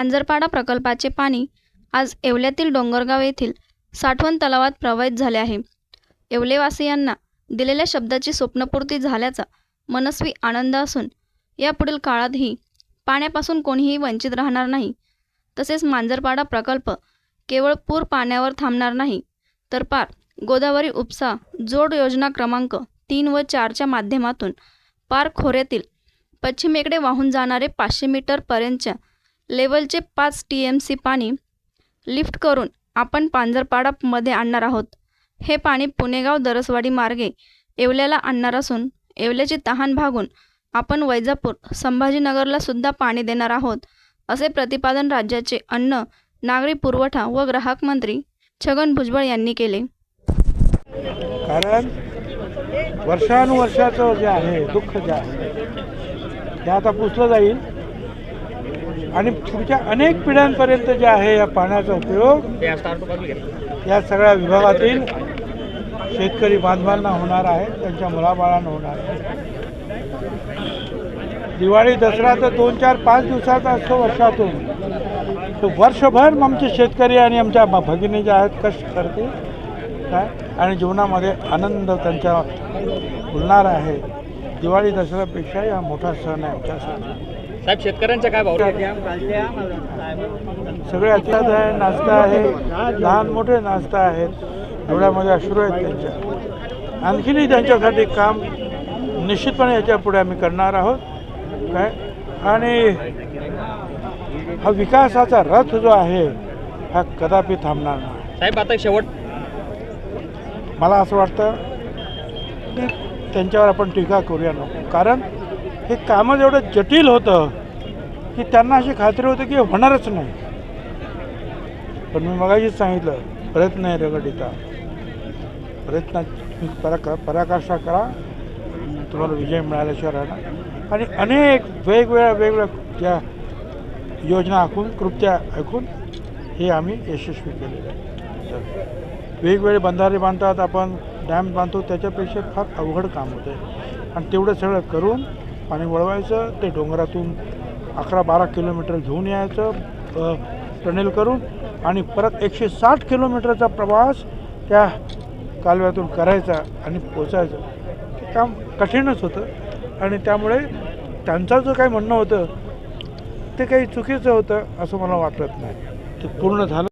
मांजरपाडा प्रकल्पाचे पाणी आज येवल्यातील डोंगरगाव येथील साठवण तलावात प्रवाहित झाले आहे. येवलेवासियांना दिलेल्या शब्दाची स्वप्नपूर्ती झाल्याचा मनस्वी आनंद असून यापुढील काळातही पाण्यापासून कोणीही वंचित राहणार नाही. तसेच मांजरपाडा प्रकल्प केवळ पूर पाण्यावर थांबणार नाही तर पार गोदावरी उपसा जोड योजना क्रमांक तीन व चारच्या माध्यमातून पार खोऱ्यातील पश्चिमेकडे वाहून जाणारे पाचशे मीटरपर्यंतच्या लेवलचे पाच टी एम सी पाणी लिफ्ट करून आपण पांजरपाडामध्ये आणणार आहोत. हे पाणी पुणेगाव दरसवाडी मार्गे येवल्याला आणणार असून येवल्याची तहान भागून आपण वैजापूर संभाजीनगरला सुद्धा पाणी देणार आहोत असे प्रतिपादन राज्याचे अन्न नागरी पुरवठा व ग्राहक मंत्री छगन भुजबळ यांनी केले. कारण वर्षानुवर्षाचं जे आहे दुःख जे आहे ते आता पुसलं जाईल. आणि पुढच्या अनेक पिढ्यांपर्यंत जे आहे या पाण्याचा उपयोग या सगळ्या विभागातील शेतकरी बांधवांना होणार आहे त्यांच्या मुलाबाळांना होणार आहे. दिवाळी दसरा तर दोन चार पाच दिवसाचा असतो वर्षातून. तो वर्षभर आमचे शेतकरी आणि आमच्या भगिनी जे आहेत कष्ट करते काय? आणि जीवनामध्ये आनंद त्यांच्या फुलणार आहे. दिवाळी दसऱ्यापेक्षा हा मोठा सण आहे आमच्यासाठी साहेब शेतकऱ्यांच्या काय भाव? सगळे अत्यात आहे नाचता आहे. लहान मोठे नाचता आहेत. डोळ्यामध्ये अश्रू आहेत त्यांच्या. आणखीनही त्यांच्यासाठी काम निश्चितपणे याच्यापुढे आम्ही करणार आहोत. काय? आणि हा विकासाचा रथ जो आहे हा कदापि थांबणार नाही. साहेब आता शेवट मला असं वाटतं की त्यांच्यावर आपण टीका करूया नको. कारण हे कामं एवढं जटिल होतं की त्यांना अशी खात्री होती की होणारच नाही. पण मी मगाशीच सांगितलं प्रयत्न आहे रगडिता प्रयत्न पराका पराकाष्ठा करा. तुम्हाला विजय मिळाल्याशिवाय राहणार आणि अनेक वेगवेगळ्या वेगवेगळ्या त्या योजना ऐकून कृत्या ऐकून हे आम्ही यशस्वी केलेलं आहे तर वेगवेगळे बंधारे बांधतात आपण डॅम बांधतो त्याच्यापेक्षा फार अवघड काम होतं आहे आणि तेवढं सगळं करून पाणी वळवायचं ते डोंगरातून अकरा बारा किलोमीटर घेऊन यायचं टनेल करून आणि परत एकशे साठ किलोमीटरचा प्रवास त्या कालव्यातून करायचा आणि पोचायचं. ते काम कठीणच होतं आणि त्यामुळे त्यांचं जो काही म्हणणं होतं ते काही चुकीचं होतं असं मला वाटत नाही. ते पूर्ण झालं.